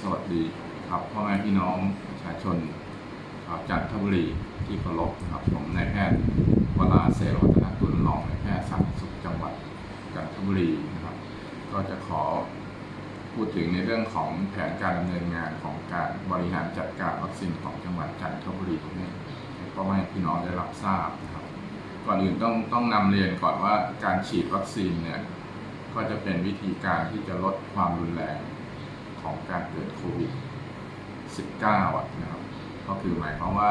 สวัสดีครับพ่อแม่พี่น้องประชาชนชาวจันทบุรีที่เคารพครับผมนายแพทย์วราเสรวัฒนกุลรองนายแพทย์สาธารณสุขจังหวัดจันทบุรีนะครับ ก็จะขอพูดถึงในเรื่องของแผนการดำเนินงานของการบริหารจัดการวัคซีนของจังหวัดจันทบุรีให้ให้พ่อแม่พี่น้องได้รับทราบนะครับ ก่อนอื่นต้องต้องนำเรียนก่อนว่าการฉีดวัคซีนเนี่ยก็จะเป็นวิธีการที่จะลดความรุนแรง ของการเกิดโควิด 19 อะนะครับ ก็คือหมายความว่า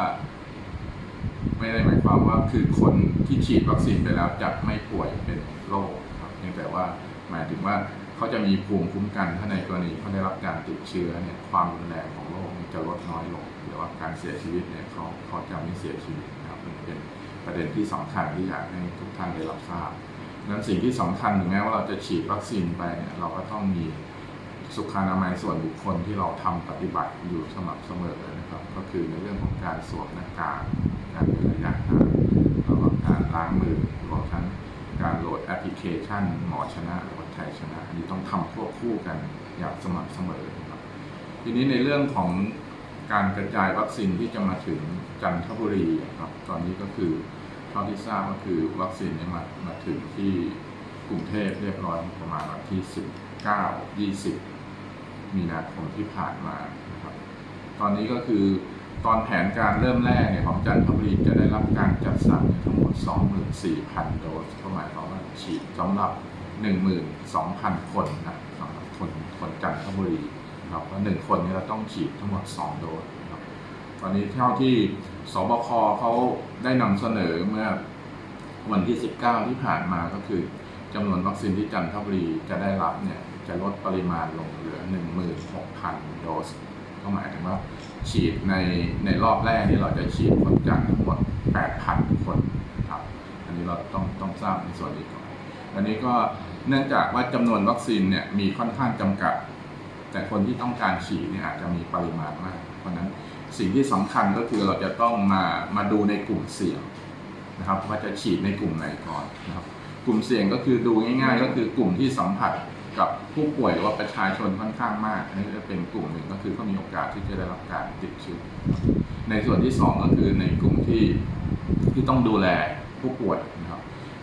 ไม่ได้หมายความว่าคือคนที่ฉีดวัคซีนไปแล้วจะไม่ป่วยเป็นโรคครับเพียงแต่ว่าหมายถึงว่าเขาจะมีภูมิคุ้มกันถ้าในกรณีเขาได้รับการติดเชื้อเนี่ยความรุนแรงของโรคจะลดน้อยลงหรือว่าการเสียชีวิตเนี่ยเขาเขาจะไม่เสียชีวิตนะครับเป็นประเด็นที่สำคัญที่อยากให้ทุกท่านได้รับทราบนั้นสิ่งที่สำคัญถึงแม้ว่าเราจะฉีดวัคซีนไปเนี่ยเราก็ต้องมี สุขอนามัยส่วนบุคคลที่เราทำปฏิบัติอยู่สม่ำเสมอนะครับ ก็คือในเรื่องของการสวมหน้ากากการเว้นระยะห่างแล้วก็การล้างมือรวมทั้งการโหลดแอปพลิเคชัน หมอชนะหรือว่าไทยชนะ อันนี้ต้องทำควบคู่กันอย่างสม่ำเสมอนะครับทีนี้ในเรื่องของการกระจายวัคซีนที่จะมาถึงจันทบุรีครับตอนนี้ก็คือเท่าที่ทราบก็คือวัคซีนนี่ยมามาถึงที่กรุงเทพเรียบร้อยประมาณวันที่19 20 มีนาคมที่ผ่านมานะครับ ตอนนี้ก็คือตอนแผนการเริ่มแรกเนี่ยของจันทบุรีจะได้รับการจัดสรรทั้งหมด 24,000 โดสก็หมายความว่าฉีดสำหรับ 12,000 คนนะสำหรับคนคนจันทบุรีนะครับว่าหนึ่งคนเนี่ยเราต้องฉีดทั้งหมด 2 โดสนะครับตอนนี้เท่าที่สบคเขาได้นำเสนอเมื่อวันที่ 19 ที่ผ่านมาก็คือจำนวนวัคซีนที่จันทบุรีจะได้รับเนี่ย จะลดปริมาณลงเหลือ 16,000 โดส ก็หมายถึงว่าฉีดในในรอบแรกนี่เราจะฉีดคนจันทั้งหมด 8,000 คนนะครับ อันนี้เราต้องต้องทราบในส่วนนี้ก่อน อันนี้ก็เนื่องจากว่าจำนวนวัคซีนเนี่ยมีค่อนข้างจำกัด แต่คนที่ต้องการฉีดเนี่ยอาจจะมีปริมาณมาก เพราะฉะนั้นสิ่งที่สำคัญก็คือเราจะต้องมามาดูในกลุ่มเสี่ยงนะครับว่าจะฉีดในกลุ่มไหนก่อนนะครับกลุ่มเสี่ยงก็คือดูง่าย ๆ ก็คือกลุ่มที่สัมผัส กับผู้ป่วยหรือว่าประชาชนค่อนข้างมาก อันนี้จะเป็นกลุ่มหนึ่งก็คือเขามีโอกาสที่จะได้รับการติดเชื้อในส่วนที่สองก็คือในกลุ่มที่ที่ต้องดูแลผู้ป่วยนะครับ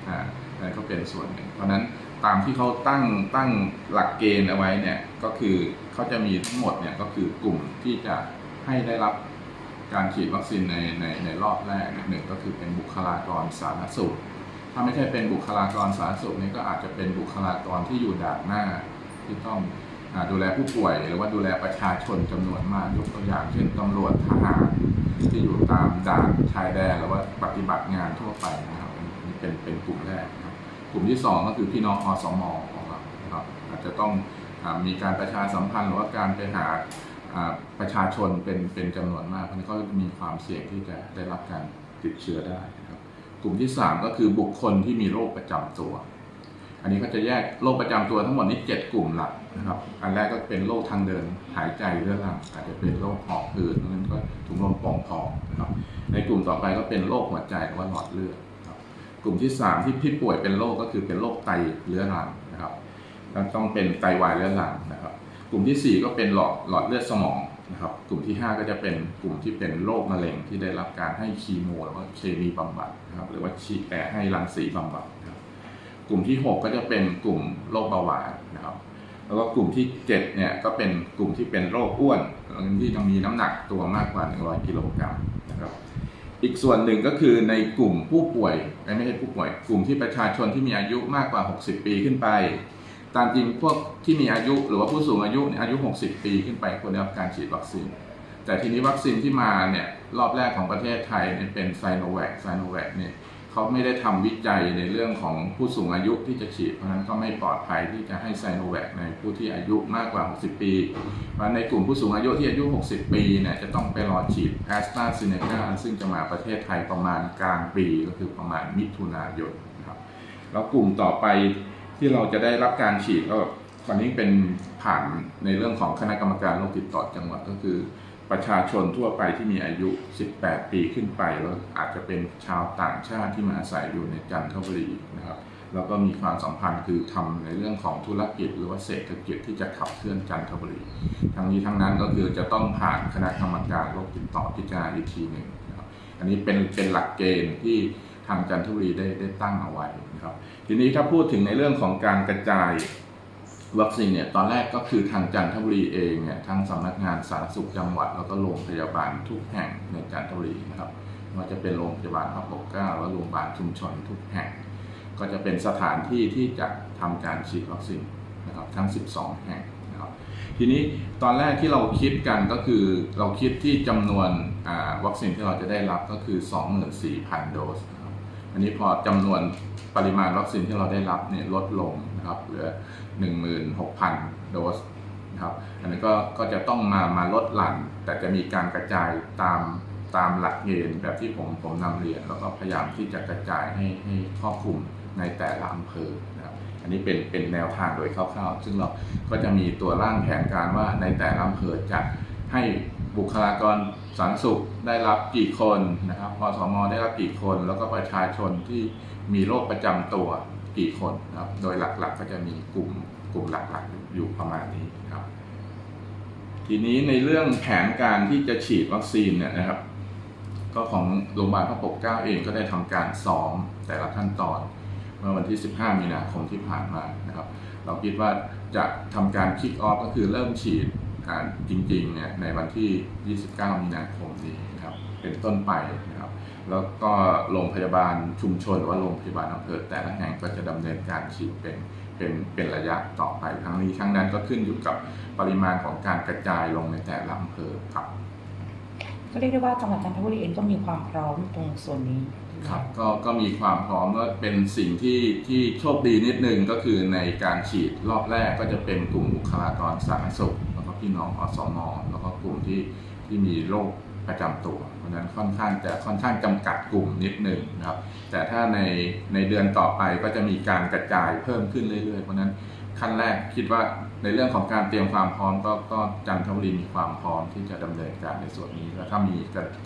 อ่านั่นก็เป็นส่วนหนึ่ง เพราะนั้นตามที่เขาตั้งตั้งหลักเกณฑ์เอาไว้เนี่ยก็คือเขาจะมีทั้งหมดเนี่ยก็คือกลุ่มที่จะให้ได้รับการฉีดวัคซีนในในในรอบแรกหนึ่งก็คือเป็นบุคลากรสาธารณสุข ถ้าไม่ใช่เป็นบุคลากรสาธารณสุขนี่ก็อาจจะเป็นบุคลากรที่อยู่ด่านหน้า ที่ต้องดูแลผู้ป่วย หรือว่าดูแลประชาชนจำนวนมากยกตัวอย่างเช่นตำรวจทหารที่อยู่ตามด่านชายแดนหรือว่าปฏิบัติงานทั่วไปนะครับนี่เป็นเป็นกลุ่มแรกนะครับกลุ่มที่สองก็คือพี่น้องอสมของเราครับอาจจะต้องอมีการประชาสัมพันธ์หรือว่าการไปหาประชาชนเป็นเป็นจำนวนมากเพราะฉะนั้นก็มีความเสี่ยงที่จะได้รับการติดเชื้อได้นะครับ กลุ่มที่ 3 ก็คือบุคคลที่มีโรคประจำตัว อันนี้ก็จะแยกโรคประจำตัวทั้งหมดนี้ 7 กลุ่มหลักนะครับ อันแรกก็เป็นโรคทางเดินหายใจเรื้อรังอาจจะเป็นโรคหอบหืดนั้นก็ถุงลมป่องพองนะครับในกลุ่มต่อไปก็เป็นโรคหัวใจหรือว่าหลอดเลือดครับกลุ่มที่ 3 ที่ที่ป่วยเป็นโรคก็คือเป็นโรคไตเรื้อรังนะครับต้องเป็นไตวายเรื้อรังนะครับ กลุ่มทีสี่4 ก็เป็นหลอดหลอดเลือดสมอง นะครับกลุ่มที่ 5 ก็จะเป็นกลุ่มที่เป็นโรคมะเร็งที่ได้รับการให้คีโมหรือว่าเคมีบำบัดนะครับหรือว่าชีแต่ให้รังสีบำบัดนะครับกลุ่มที่ 6 ก็จะเป็นกลุ่มโรคเบาหวานนะครับแล้วก็กลุ่มที่7เนี่ยก็เป็นกลุ่มที่เป็นโรคอ้วนที่ต้องมีน้ำหนักตัวมากกว่า 100 กิโลกรัมนะครับอีกส่วนหนึ่งก็คือในกลุ่มผู้ป่วยไม่ใช่ผู้ป่วย กลุ่มที่ประชาชนที่มีอายุมากกว่า 60 ปีขึ้นไป ตามจริงพวกที่มีอายุหรือว่าผู้สูงอายุเนี่ยอายุ 60 ปีขึ้นไปควรได้รับการฉีดวัคซีน แต่ทีนี้วัคซีนที่มาเนี่ยรอบแรกของประเทศไทยเนี่ยเป็นไซโนแวคไซโนแวคเนี่ยเขาไม่ได้ทำวิจัยในเรื่องของผู้สูงอายุที่จะฉีด เพราะฉะนั้นก็ไม่ปลอดภัยที่จะให้ไซโนแวคในผู้ที่อายุมากกว่า 60 ปี เพราะในกลุ่มผู้สูงอายุที่อายุ 60 ปีเนี่ยจะต้องไปรอฉีดแอสตราเซเนกาซึ่งจะมาประเทศไทยประมาณกลางปีก็คือประมาณมิถุนายนนะครับแล้วกลุ่มต่อไป ที่เราจะได้รับการฉีดก็วันนี้เป็นผ่านในเรื่องของคณะกรรมการโรคติดต่อจังหวัดก็คือประชาชนทั่วไปที่มีอายุ 18 ปีขึ้นไป แล้วอาจจะเป็นชาวต่างชาติที่มาอาศัยอยู่ในจันทบุรีนะครับแล้วก็มีความสัมพันธ์คือทำในเรื่องของธุรกิจ หรือว่าเศรษฐกิจที่จะขับเคลื่อนจันทบุรีทั้งนี้ทั้งนั้นก็คือจะต้องผ่านคณะกรรมการโรคติดต่อพิจารณาอีกทีหนึ่งนะครับอันนี้เป็นเป็นหลักเกณฑ์ที่ ทางจันทบุรีได้ได้ตั้งเอาไว้นะครับ ทีนี้ถ้าพูดถึงในเรื่องของการกระจายวัคซีนเนี่ยตอนแรกก็คือทางจันทบุรีเองเนี่ยทั้งสำนักงานสาธารณสุขจังหวัดแล้วก็โรงพยาบาลทุกแห่งในจันทบุรีนะครับไม่ว่าจะเป็นโรงพยาบาลพระปกเกล้าและโรงพยาบาลชุมชนทุกแห่ง ก็จะเป็นสถานที่ที่จะทำการฉีดวัคซีนนะครับทั้ง 12 แห่งนะครับทีนี้ตอนแรกที่เราคิดกันก็คือเราคิดที่จำนวนวัคซีนที่เราจะได้รับก็คือ 24,000 โดส อันนี้พอจำนวนปริมาณวัคซีนที่เราได้รับเนี่ยลดลงนะครับเหลือ 16,000 โดสนะครับอันนี้ก็ก็จะต้องมามาลดหลั่น แต่จะมีการกระจายตามตามหลักเกณฑ์แบบที่ผมผมนำเรียน แล้วก็พยายามที่จะกระจายให้ให้ครอบคลุมในแต่ละอำเภอนะครับอันนี้เป็นเป็นแนวทางโดยคร่าวๆ ซึ่งเราก็จะมีตัวร่างแผนการว่าในแต่ละอำเภอจะให้ บุคลากรสาธารณสุขได้รับกี่คนนะครับพสมได้รับกี่คน แล้วก็ประชาชนที่มีโรคประจำตัวกี่คนนะครับ โดยหลักๆก็จะมีกลุ่มกลุ่มหลักๆอยู่ประมาณนี้ครับ ทีนี้ในเรื่องแผนการที่จะฉีดวัคซีนเนี่ยนะครับ ก็ของโรงพยาบาลพระปกเก้าเองก็ได้ทำการซ้อมแต่ละขั้นตอนเมื่อวันที่ 15 มีนาคมที่ผ่านมานะครับ เราคิดว่าจะทำการคิกออฟก็คือเริ่มฉีด อ่าจริงๆเนี่ยในวันที่ 29 มีนาคมนี้นะครับเป็นต้นไปนะครับ แล้วก็โรงพยาบาลชุมชนหรือว่าโรงพยาบาลอำเภอแต่ละแห่งก็จะดำเนินการฉีดเป็นเป็นเป็นระยะต่อไปทั้งนี้ทั้งนั้นก็ขึ้นอยู่กับปริมาณของการกระจายลงในแต่ละอำเภอครับก็เรียกได้ว่าจังหวัดจันทบุรีเองก็มีความพร้อมตรงส่วนนี้ครับก็ก็มีความพร้อมก็เป็นสิ่งที่ที่โชคดีนิดนึงก็คือในการฉีดรอบแรกก็จะเป็นกลุ่มบุคลากรสาธารณสุขแล้วก็ พี่น้องอสมแล้วก็กลุ่มที่ที่มีโรคประจำตัว เพราะฉะนั้นค่อนข้างจะค่อนข้างจำกัดกลุ่มนิดหนึ่งนะครับ แต่ถ้าในในเดือนต่อไปก็จะมีการกระจายเพิ่มขึ้นเรื่อยๆ เพราะนั้นขั้นแรกคิดว่าในเรื่องของการเตรียมความพร้อมก็ก็จันทบุรีมีความพร้อมที่จะดำเนินการในส่วนนี้ แล้วถ้ามี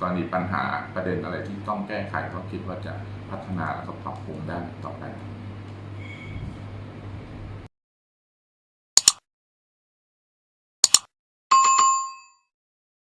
กรณีปัญหาประเด็นอะไรที่ต้องแก้ไขก็คิดว่าจะพัฒนาแล้วก็ปรับปรุงได้ต่อไป